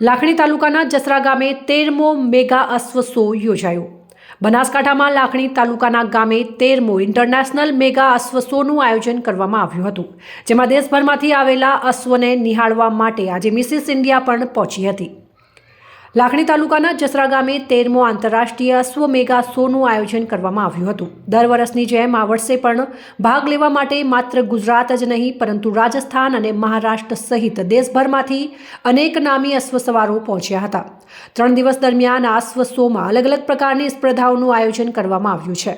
લાખણી તાલુકાના જસરા ગામે તેરમો mega અશ્વ show યોજાયો. બનાસકાંઠામાં લાખણી તાલુકાના ગામે તેરમો ઇન્ટરનેશનલ મેગા અશ્વ શોનું આયોજન કરવામાં આવ્યું હતું, જેમાં દેશભરમાંથી આવેલા અશ્વને નિહાળવા માટે આજે મિસિસ ઇન્ડિયા પણ પહોંચી હતી. લાખણી તાલુકાના જસરા ગામે તેરમો આંતરરાષ્ટ્રીય અશ્વ મેગા શોનું આયોજન કરવામાં આવ્યું હતું. દર વર્ષની જેમ આ વર્ષે પણ ભાગ લેવા માટે માત્ર ગુજરાત જ નહીં, પરંતુ રાજસ્થાન અને મહારાષ્ટ્ર સહિત દેશભરમાંથી અનેક નામી અશ્વ સવારો પહોંચ્યા હતા. ત્રણ દિવસ દરમિયાન આ અશ્વ શોમાં અલગ અલગ પ્રકારની સ્પર્ધાઓનું આયોજન કરવામાં આવ્યું છે.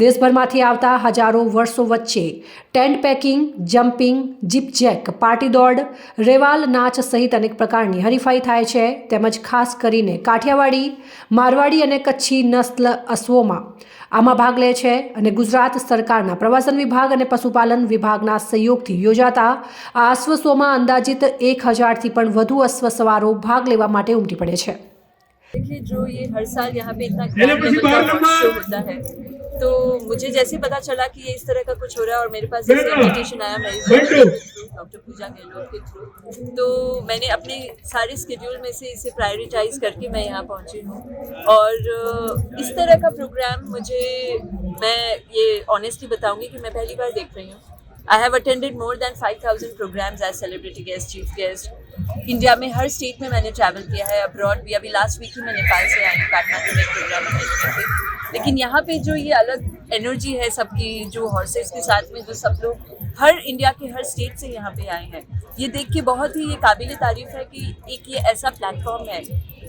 દેશભરમાંથી આવતા હજારો વર્ષો વચ્ચે tent pegging, jumping jeep jack party દોડ રેવાલ, નાચ સહિત અનેક પ્રકારની હરીફાઈ થાય છે, તેમજ ખાસ કરીને કાઠિયાવાડી મારવાડી અને કચ્છી નસ્લ અશ્વોમાં આમાં ભાગ લે છે અને ગુજરાત સરકારના પ્રવાસન વિભાગ અને પશુપાલન વિભાગના સહયોગથી યોજાતા આ અશ્વ શોમાં અંદાજિત એક હજારથી પણ વધુ અશ્વ સવારો ભાગ લેવા માટે ઉમટી પડે છે देखिए जो ये हर साल यहाँ पे इतना मेरे grand पीछे level का बाहर शो नंबर। होता है तो मुझे जैसे ही पता चला कि ये इस तरह का कुछ हो रहा है और मेरे पास जैसे बेटा, इन्विटेशन आया मैं बेटू। डॉक्टर पूजा गहलोत के थ्रू। तो मैंने अपने सारे स्केड्यूल में से इसे प्रायोरिटाइज करके मैं यहाँ पहुँची हूँ। और इस तरह का प्रोग्राम मुझे, मैं ये ऑनेस्टली बताऊँगी कि मैं पहली बार देख रही हूँ। I have attended more than five thousand programmes as celebrity guest chief guest India में हर स्टेट में मैंने ट्रैवल किया है अब्रॉड भी। अभी लास्ट वीक ही मैं नेपाल से आई काठमांडू में प्रोग्राम अटेंड लेकिन यहाँ पे जो ये अलग एनर्जी है सबकी, जो हॉर्सेस के साथ में, जो सब लोग हर इंडिया के हर स्टेट से यहाँ पे आए हैं। ये देख के बहुत ही ये काबिल तारीफ़ है कि एक ये ऐसा प्लेटफॉर्म है,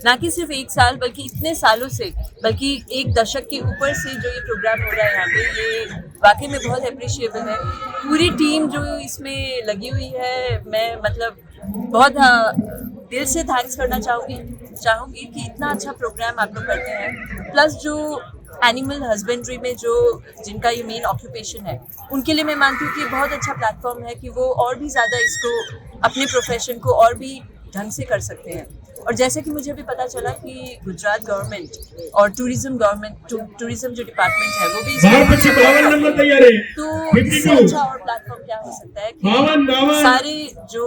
ना कि सिर्फ़ एक साल, बल्कि इतने सालों से, बल्कि एक दशक के ऊपर से जो ये प्रोग्राम हो रहा है यहाँ पे, ये वाकई में बहुत अप्रिशिएबल है। पूरी टीम जो इसमें लगी हुई है, मैं मतलब बहुत दिल से थैंक्स करना चाहूँगी चाहूँगी कि इतना अच्छा प्रोग्राम आप लोग करते हैं। प्लस जो एनिमल हस्बेंड्री में जो जिनका ये मेन ऑक्यूपेशन है उनके लिए मैं मानती हूँ कि बहुत अच्छा प्लेटफॉर्म है कि वो और भी ज़्यादा इसको अपने प्रोफेशन को और भी ढंग से कर सकते हैं। और जैसे कि मुझे भी पता चला कि गुजरात गवर्नमेंट और टूरिज़्म गवर्नमेंट टूरिज़्म जो डिपार्टमेंट है वो भी तो इससे अच्छा और प्लेटफॉर्म क्या हो सकता है कि सारे जो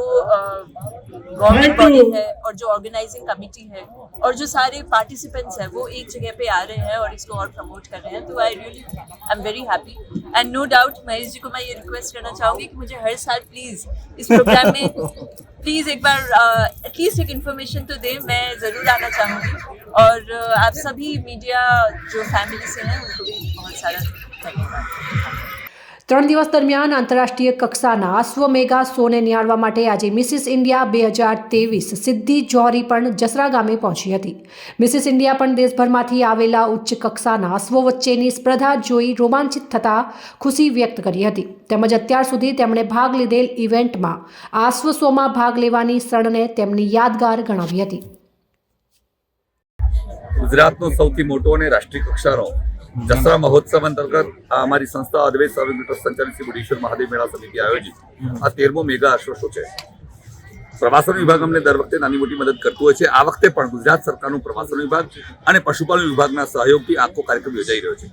गवर्नमेंट बॉडी है और जो ऑर्गेनाइजिंग कमिटी है और जो सारे पार्टिसिपेंट्स हैं वो एक जगह पे आ रहे हैं और इसको और प्रमोट कर रहे हैं। तो I really I am very happy and no doubt Mahesh ji को मैं ये रिक्वेस्ट करना चाहूँगी कि मुझे हर साल प्लीज़ इस प्रोग्राम में प्लीज़ एक बार एटलीस्ट एक इन्फॉर्मेशन तो दें मैं ज़रूर आना चाहूँगी। और आप सभी मीडिया जो फैमिली से हैं उनको भी बहुत सारा धन्यवाद। ત્રણ દિવસ દરમિયાન આંતરરાષ્ટ્રીય કક્ષાના અશ્વ મેગા શોને નિહાળવા માટે આજે મિસિસ ઇન્ડિયા બે હજાર ત્રેવીસ સિદ્ધિ જોહરી પણ જસરા ગામે પહોંચી હતી. મિસિસ ઇન્ડિયા પણ દેશભરમાંથી આવેલા ઉચ્ચ કક્ષાના અશ્વો વચ્ચેની સ્પર્ધા જોઈ રોમાંચિત થતા ખુશી વ્યક્ત કરી હતી. તેમજ અત્યાર સુધી તેમણે ભાગ લીધેલ ઇવેન્ટમાં આ અશ્વ શોમાં ભાગ લેવાની ક્ષણને તેમની યાદગાર ગણાવી હતી. ગુજરાતનો સૌથી મોટો અને રાષ્ટ્રીય કક્ષાનો દસરા મહોત્સવ અંતર્ગત આ અમારી સંસ્થા અદ્વૈત સર્વિસ ટ્રસ્ટ સંચાલિત શ્રી બુઢેશ્વર મહાદેવ મેળા સમિતિ આયોજિત આ તેરમો મેગા અશ્વશો છે? પ્રવાસન વિભાગ અમને દર વખતે નાની મોટી મદદ કરતું હોય છે. આ વખતે પણ ગુજરાત સરકારનું પ્રવાસન વિભાગ અને પશુપાલન વિભાગના સહયોગથી આખો કાર્યક્રમ યોજાઈ રહ્યો છે.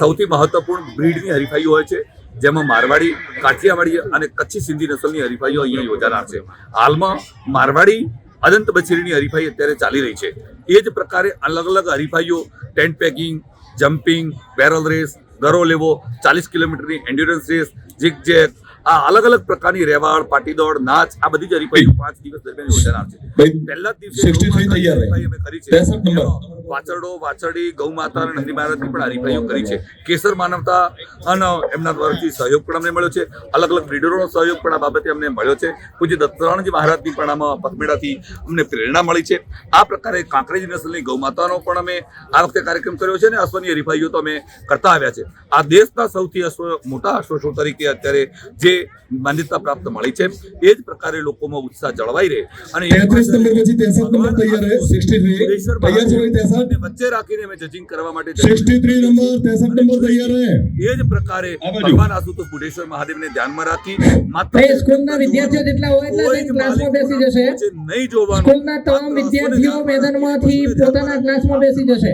સૌથી મહત્વપૂર્ણ બ્રીડની હરીફાઈઓ હોય છે જેમાં મારવાડી કાઠિયાવાડી અને કચ્છી સિંધી નસલની હરીફાઈઓ અહીંયા યોજાનાર છે. હાલમાં મારવાડી અનંત બછેરીની હરીફાઈ અત્યારે ચાલી રહી છે. એ જ પ્રકારે અલગ અલગ હરીફાઈઓ tent pegging jumping barrel race ગરો લેવો ચાલીસ કિલોમીટરની એન્ડ્યુરન્સ રેસ જીગ જેક આ અલગ અલગ પ્રકારની રેવાડ પાટી દોડ નાચ આ બધી જ હરીફાઈઓ પાંચ દિવસ દરમિયાન યોજાનાર છે. પહેલા દિવસે 63 ગૌ માતાની તૈયાર અમે કરી છે. 63 નંબર. એમાં વાછરડો વાછરડી ગૌ માતા અને હરી મહારાજની પણ હરીફાઈઓ કરી છે. કેસર માનવતા અને એમના દ્વારાથી સહયોગ પણ અમને મળ્યો છે. અલગ અલગ લીડરોનો સહયોગ પણ આ બાબતે અમને મળ્યો છે. પૂજ્ય દત્તરાણજી મહારાજની પણ આમાં પગમેળાથી અમને પ્રેરણા મળી છે. આ પ્રકારે કાંકરેજ નસલની ગૌ માતાનો પણ અમે આ વખતે કાર્યક્રમ કર્યો છે અને અશ્વની હરીફાઈઓ તો અમે કરતા આવ્યા છે. આ દેશના સૌથી અશ્વ મોટા અશ્વશો તરીકે અત્યારે જે માન્યતા પ્રાપ્ત મળી છે એ જ પ્રકારે લોકોમાં ઉત્સાહ જળવાઈ રહે. અને તૈયાર તૈયાર છે તેસઠ વચ્ચે રાખીને અમે જજિંગ કરવા માટે નંબર નંબર તૈયાર એ જ પ્રકારે. ભગવાન આશુતોષ બુઢેશ્વર મહાદેવને ધ્યાનમાં રાખી માત્ર સ્કૂલના વિદ્યાર્થીઓ જેટલા હોય એટલા જ ક્લાસમાં બેસી જશે. નહીં જોવાનું. સ્કૂલના તમામ વિદ્યાર્થીઓ મેદાનમાંથી પોતાના ક્લાસમાં બેસી જશે.